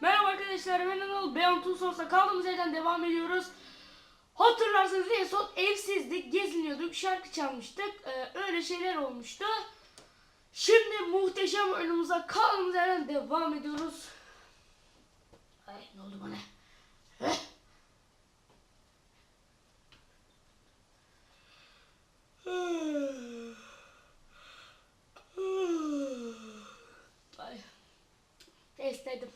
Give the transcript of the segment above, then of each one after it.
Merhaba arkadaşlar ben Anıl Two Source'da kaldığımız yerden devam ediyoruz. Hatırlarsanız en son evsizdik, geziniyorduk, şarkı çalmıştık. Ee, öyle şeyler olmuştu. Şimdi muhteşem oyunumuza kaldığımız yerden devam ediyoruz. Ay ne oldu bana? Heh. Ay. Testledim.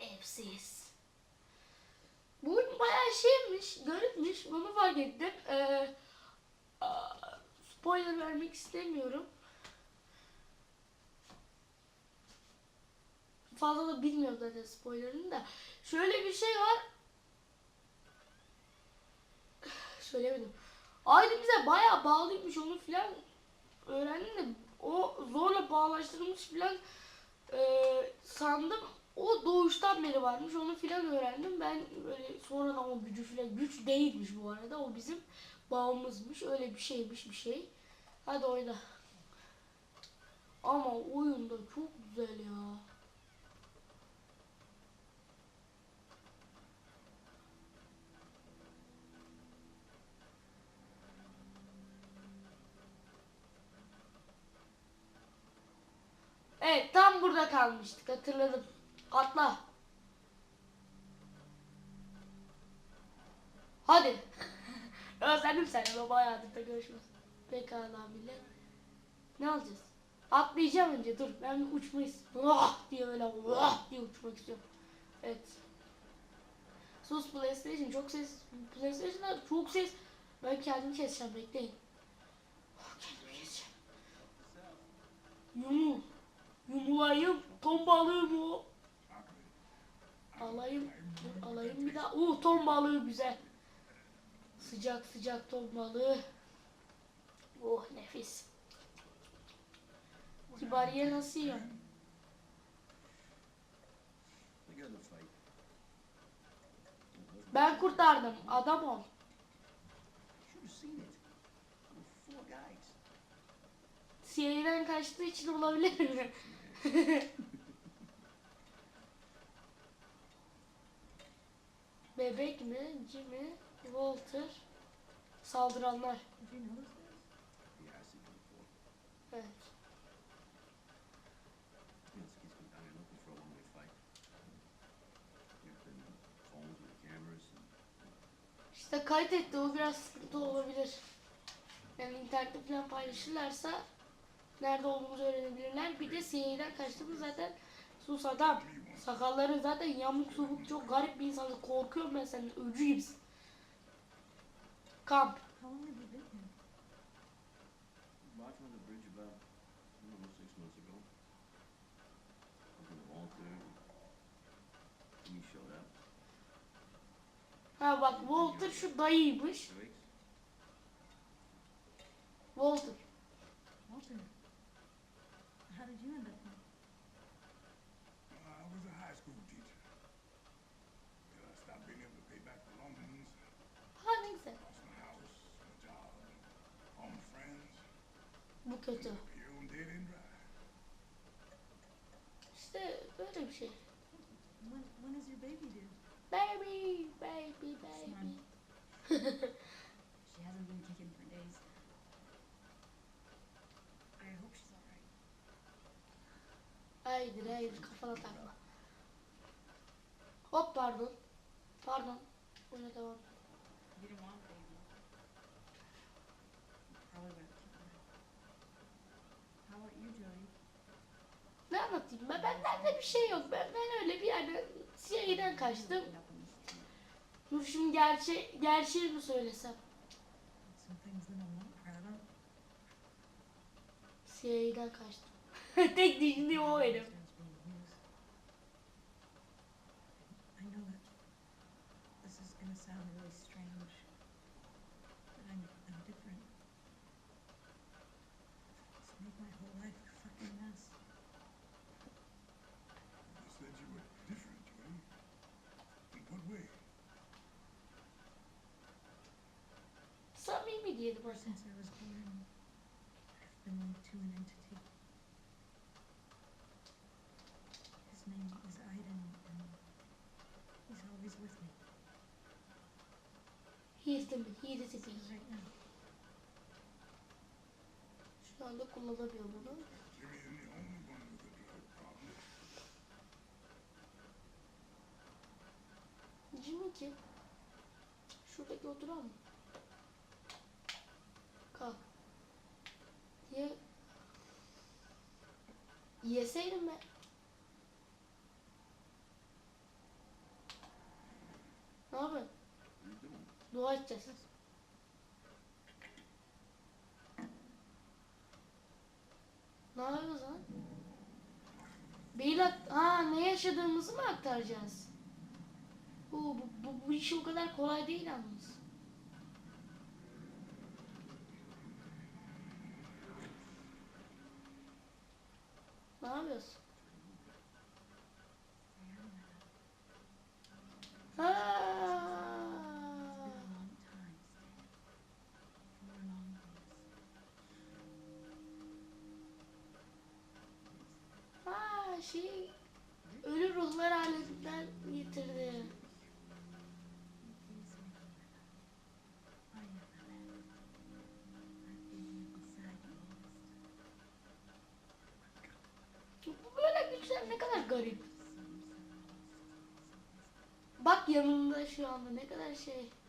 Evsiz. Bu oyun bayağı şeymiş, garipmiş. Bunu fark ettim. Ee, aa, spoiler vermek istemiyorum. Fazla da bilmiyorum zaten spoilerını da. Şöyle bir şey var. Söylemedim. Ailemize bayağı bağlıymış onu filan öğrendim de o zorla bağlaştırılmış filan e, sandım. O doğuştan beri varmış onu filan öğrendim. Ben böyle sonradan o gücü filan güç değilmiş bu arada. O bizim bağımızmış. Öyle bir şeymiş bir şey. Hadi oyna. Ama oyunda çok güzel ya. Evet tam burada kalmıştık hatırladım. Atla. Hadi. Özledim seni baba hayatımda görüşmez. Pekala millet. Ne alacağız? Atlayacağım önce dur. Ben bir uçmayı oh diye böyle oh diye uçmak istiyorum. Evet. Sus PlayStation çok ses PlayStation'da çok ses. Ben kendimi keseceğim bekleyin. Oh, kendimi keseceğim. Yumul. Yumulayım. Ton balığı mı o? Alayım. Dur alayım bir daha. Uh ton balığı güzel. Sıcak sıcak ton balığı. Oh nefis. Kibariye nasıl yiyor? We got in a fight. Ben kurtardım. Adam ol. CIA'den kaçtığı için olabilir mi? Bebek mi? Jimmy? Walter? Saldıranlar. İşte kayıt etti. O biraz sıkıntı olabilir. Yani internette falan paylaşırlarsa nerede olduğumuzu öğrenebilirler. Bir de CIA'den kaçtığımız zaten sus adam. Sakalların zaten yamuk subuk çok garip bir insansın. Korkuyorum ben senden. Öcü gibisin. Kamp. How long have you been here? watching on the bridge about, I don't know, six months ago. Talking to Walter. He showed up. Ha bak Walter şu dayıymış. Two weeks. Walter. Walter. How did you end up here? Uh, I was a high school teacher. Till I stopped being able to pay back the loans, Ha ne güzel. lost my house, my job, all my friends. Bu kötü. İşte böyle bir şey. When, when is your baby due? Baby, baby, baby. She hasn't been kicking for days. I hope she's alright. haydi haydi kafana takma. Hop pardon. Pardon. Oyuna devam. Want anlatayım ben? Benden de bir şey yok. Ben, ben öyle bir yerden CIA'den kaçtım. Dur şimdi gerçe gerçeği mi söylesem? CIA'den kaçtım. Tek düşündüğüm o benim. media divorce sensor was cleared and moved to an entity. His name is Aiden, and he's always with me. He is the he is the right now. Şu anda kullanamıyor bunu. Jimmy kim? Şuradaki oturan mı? Yeseydim ben. Ne yapıyorsun? Dua edeceğiz. Ne yapıyoruz lan? Ak- ha ne yaşadığımızı mı aktaracağız? Oo, bu, bu, bu iş o kadar kolay değil yalnız. Ha şey ölü ruhlar aleminden getirdi. Bu böyle güçler ne kadar garip. Bak yanında şu anda ne kadar şey.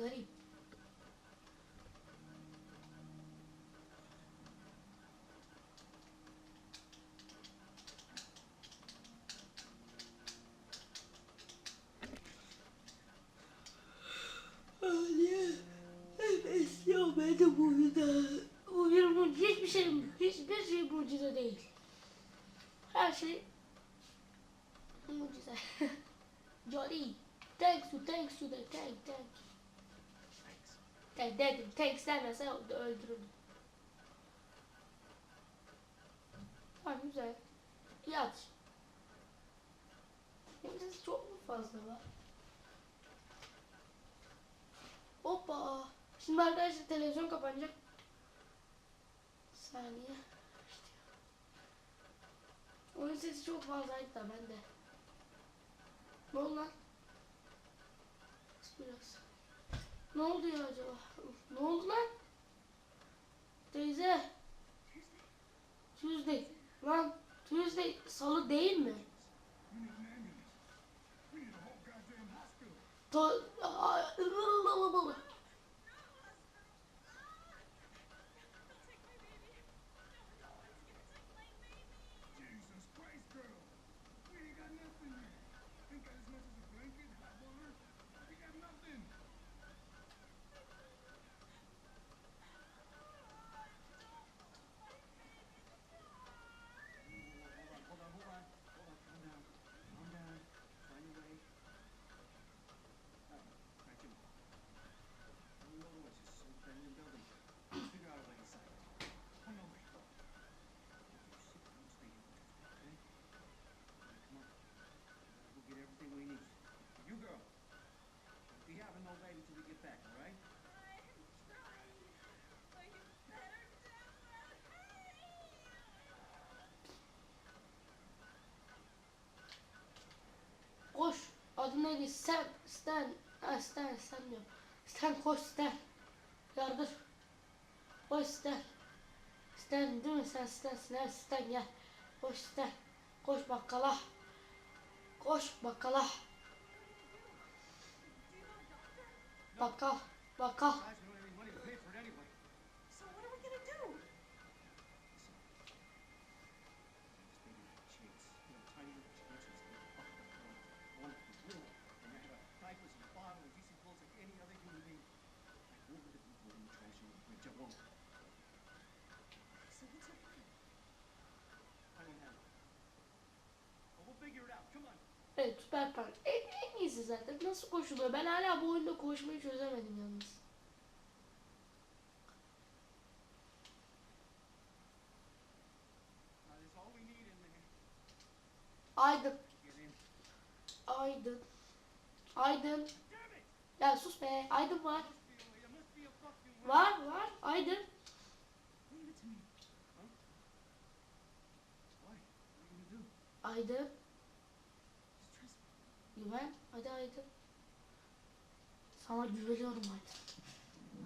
Garip. Ben de bu yüzden. Bu bir mucize. Hiçbir şey, hiçbir şey mucize değil. Her şey mucize. Jolly. Thanks you, thanks you, thank, thank. Thank, dedim. Thanks demese öldürürdüm. Tamam güzel. Yat. Sesi çok mu fazla var? Hoppa. Şimdi arkadaşlar televizyon kapanacak. Saniye. Oyun sesi çok fazlaydı da bende. Ne oldu lan? Biraz. Ne oldu ya acaba? Ne oldu lan? Teyze. Tuesday. Lan Tuesday salı değil mi? We Adı neydi? Stan. Stan. Ha Stan. Stan diyorum. Stan koş Stan. Yardır. Koş Stan. Stan değil mi sen Stan'sin? Evet Stan gel. Koş Stan. Koş bakkala. Koş bakkala. Bakkal. Bakkal. Park. En, en iyisi zaten. Nasıl koşuluyor? Ben hala bu oyunda koşmayı çözemedim yalnız. Aydın. Aydın. Aydın. Ya sus be. Aydın var. Var var. Aydın. Leave it to me. Why? What are you gonna do? Aydın. Just trust me. Güven. Hadi Aydın. Sana güveniyorum Aydın.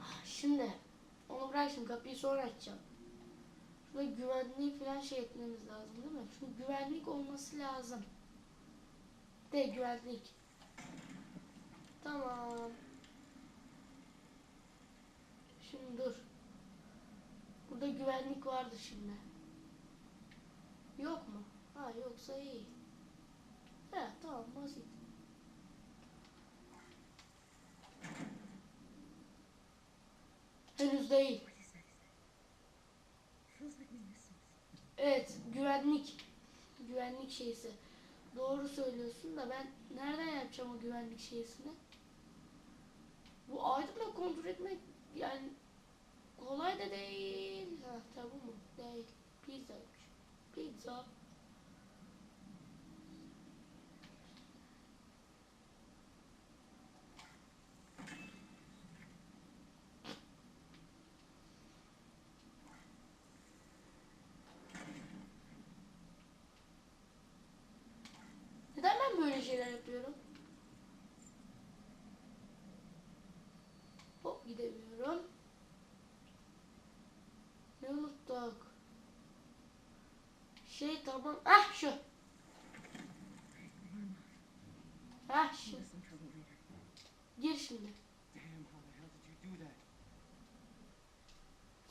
Ah, Şimdi onu bırak şimdi kapıyı sonra açacağım. Şurada güvenliği falan şey etmemiz lazım değil mi? Çünkü güvenlik olması lazım. De güvenlik. Tamam. Şimdi dur. Burada güvenlik vardı şimdi. Yok mu? Ha yoksa iyi. He tamam basit. Henüz değil. What is that? Is that? Feels like we missed something. Evet güvenlik. Güvenlik şeysi. Doğru söylüyorsun da ben nereden yapacağım o güvenlik şeysini? Bu aydınla kontrol etmek yani kolay da değil. Ha tabi mu? Değil. Pizzaymış. Pizza. Neden ben böyle şeyler yapıyorum? Hop gidemiyorum. Ne unuttuk? Şey tamam. Ah şu. Ah şu. Gir şimdi.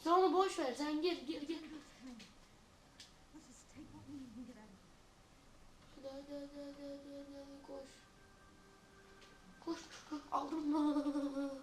Sen onu boş ver. Sen gir gir gir. Hadi hadi hadi, hadi, aldım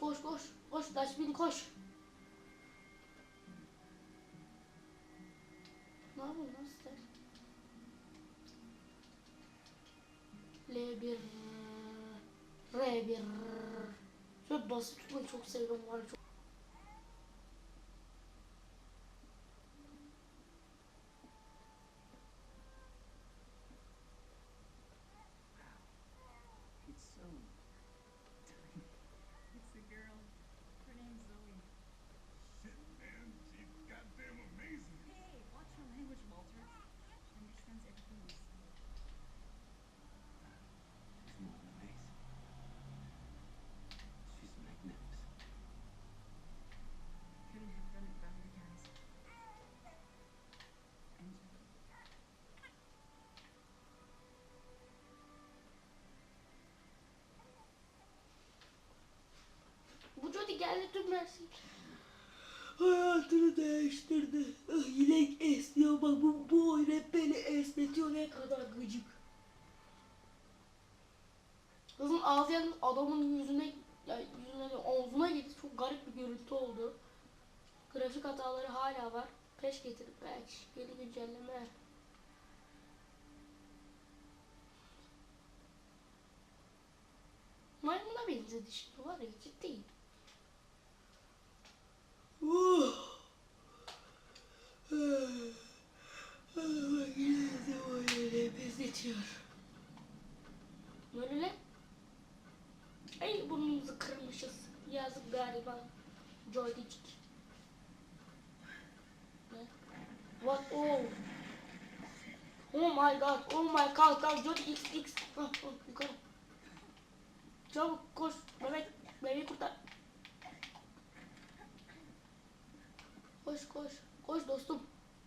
Koş koş koş. Koş Dashbin koş. Ne yapıyorsun lan sen? L1 R1 Şöyle tutmayı çok seviyorum var çok. Mersin. Hayatını değiştirdi. Ah, Yine esniyor bak bu, bu oyun hep beni esnetiyor ne kadar gıcık. Kızın ağzı yalnız adamın yüzüne, ya yüzüne omzuna gitti. Çok garip bir görüntü oldu. Grafik hataları hala var. Peş getirip belki yeni güncelleme. Maymuna benzedi şimdi var ya ciddiyim. Uh. Bak yine de böyle ne? Ay burnumuzu kırmışız. Yazık galiba. Joydicik. What? Oh. my god. Oh my god. God. Jody X X. Ah, ah, yukarı. Çabuk koş. Bebek. Bebeği kurtar. Koş koş. Koş dostum.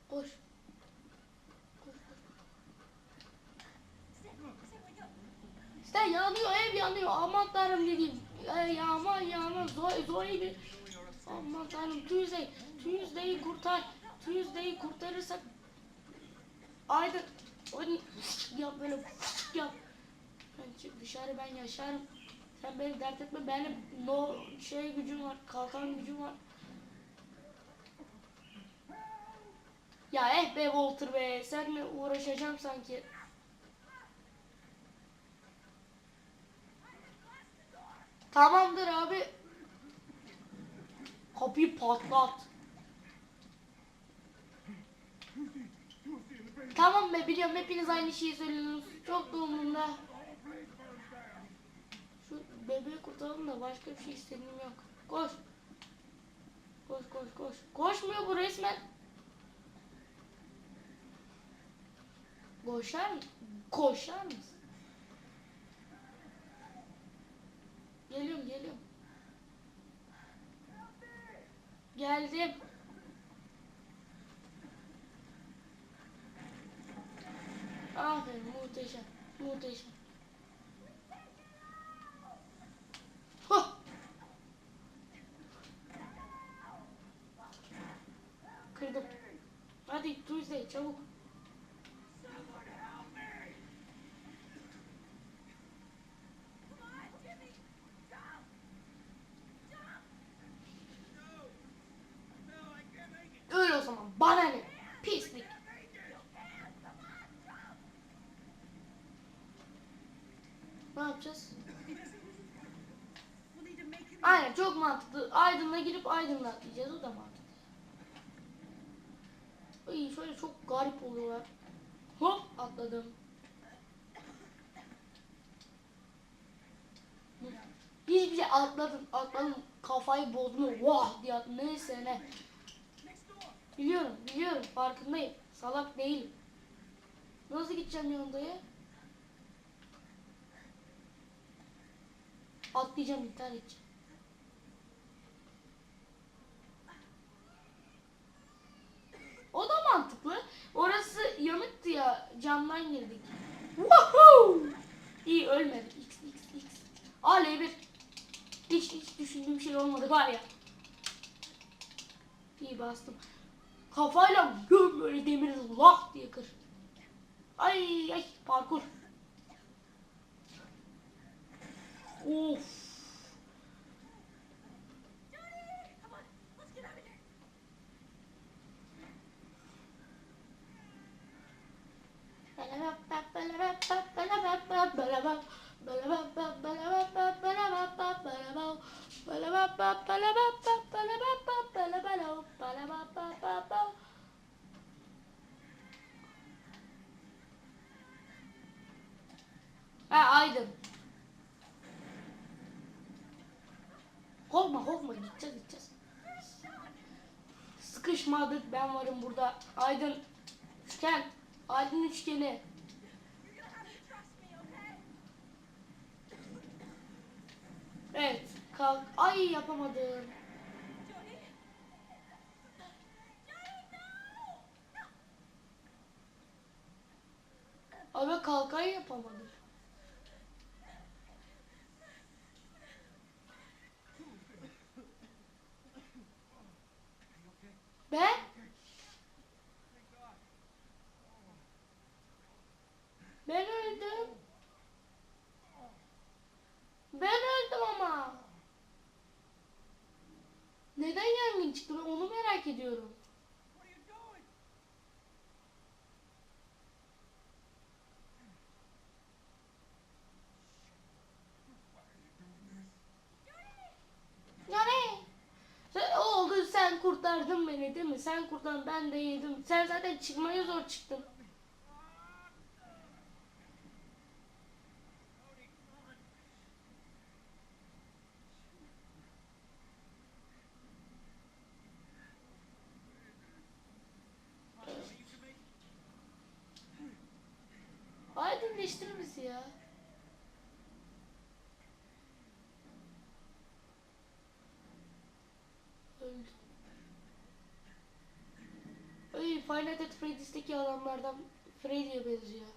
Koş. İşte yanıyor ev yanıyor. Aman tanrım dedim. Ey aman yaman. Zor, zor bir. Aman tanrım Tuesday. Tuesday'i kurtar. Tuesday'i kurtarırsak. Aydın. Onu yap böyle yap. Ben dışarı ben yaşarım. Sen beni dert etme. Benim no şey gücüm var. Kalkan gücüm var. Ya eh be Walter be. Seninle uğraşacağım sanki. Tamamdır abi. Kapıyı patlat. Tamam be biliyorum hepiniz aynı şeyi söylüyorsunuz. Çok da umurumda. Şu bebeği kurtaralım da başka bir şey istediğim yok. Koş. Koş koş koş. Koşmuyor bu resmen. Koşar mı? Mısın? Geliyorum geliyorum. Geldim. Aferin muhteşem. Muhteşem. Hah! Kırdım. Hadi Tuesday çabuk. Öyle o zaman bana ne? Pislik. Ne yapacağız? Aynen çok mantıklı. Aydın'la girip Aydın'la atlayacağız. O da mantıklı. Ay şöyle çok garip oluyorlar. Hop atladım. Hiçbir şey atladım. Atladım. Kafayı bozdum. Vah diye attım. Neyse ne. Biliyorum, biliyorum. Farkındayım. Salak değilim. Nasıl gideceğim yanındaya? Atlayacağım, intihar edeceğim. O da mantıklı. Orası yanıktı ya. Camdan girdik. Woohoo! İyi ölmedik. X, X, X. Aa L1. Hiç, hiç düşündüğüm şey olmadı var ya. İyi bastım. Kafayla göm böyle demiri lah diye kır. Ay ay parkur. Let's get out of here. Sıkışmadık ben varım burada. Aydın üçgen. Aydın üçgeni. Evet kalk. Ay yapamadım. Johnny? Abi kalkayı yapamadım. Ben? Ben öldüm. Ben öldüm ama. Neden yangın çıktı ben onu merak ediyorum. What are you doing? Yani sen, oldu sen kurtardın beni değil mi? Sen kurtardın ben de yedim. Sen zaten çıkmaya zor çıktın. Ya. Öldü. Ay Final Fantasy Freddy's'teki adamlardan Freddy'ye benziyor.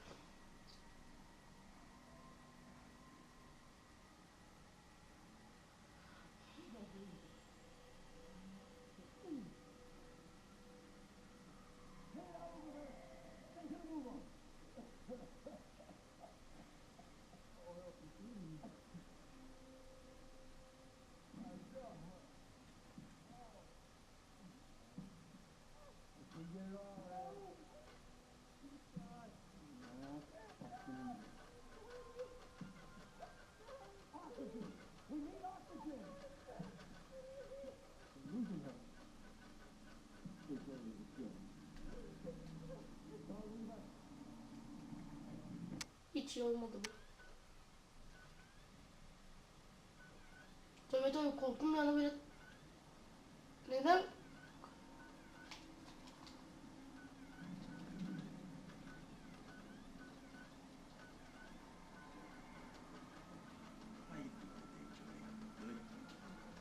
İyi olmadı bu. Tabii tabii korktum yani böyle. Neden?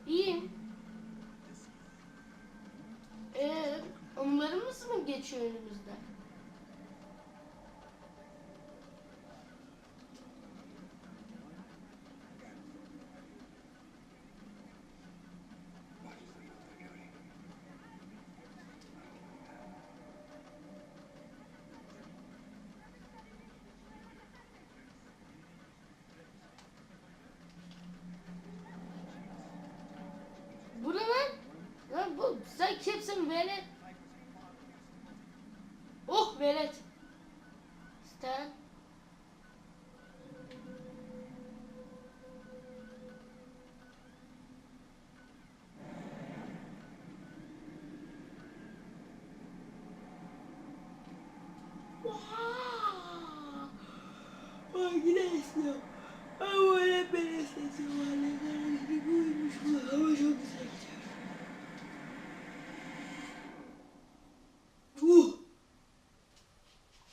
This Ee, anılarımız mı geçiyor önümüzde? Bu ne lan? Lan bu sen kimsin velet? Oh velet. Stan. Ay yine esniyor. Ay böyle ben esnetiyorum. Anne gibi uyumuş bu. Ama çok güzel gidiyor. Uh.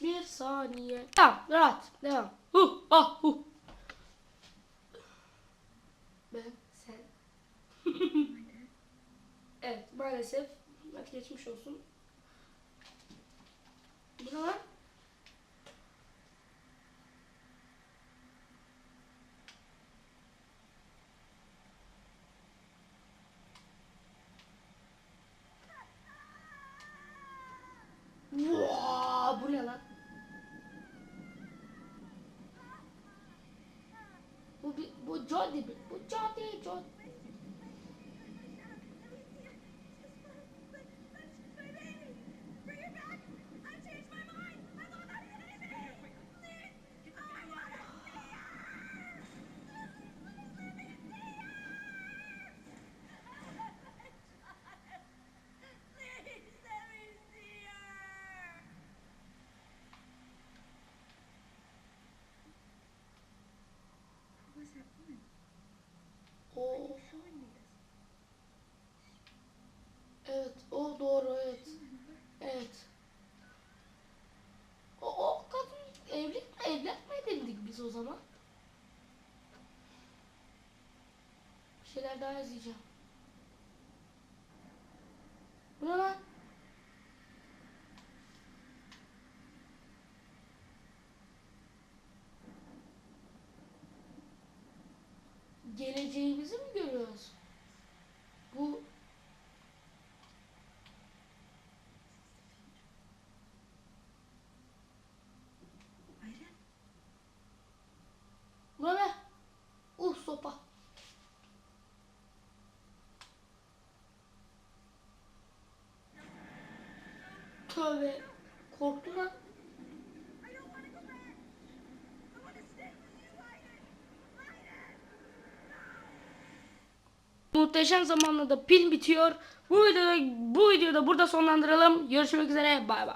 Bir saniye. Tamam rahat. Devam. Huh ah huh. Ben sen. evet maalesef. Hadi geçmiş olsun. Bu ne lan? Vaa, bu ne lan? Bu bir, bu Jody bir, bu Jody, Jody. Who was that woman? O, Why are you showing me this? evet, o doğru, evet. Evet. O, o kadın evlilik mi, evlat mı edindik biz o zaman? Şeyler daha izleyeceğim. Bu ne lan? Geleceğimizi mi görüyoruz? Bu Ayren, bu ne? be? Uh sopa. Tövbe. Korktum lan. Muhteşem zamanla da pil bitiyor. Bu videoda bu videoda burada sonlandıralım. Görüşmek üzere. Bay bay.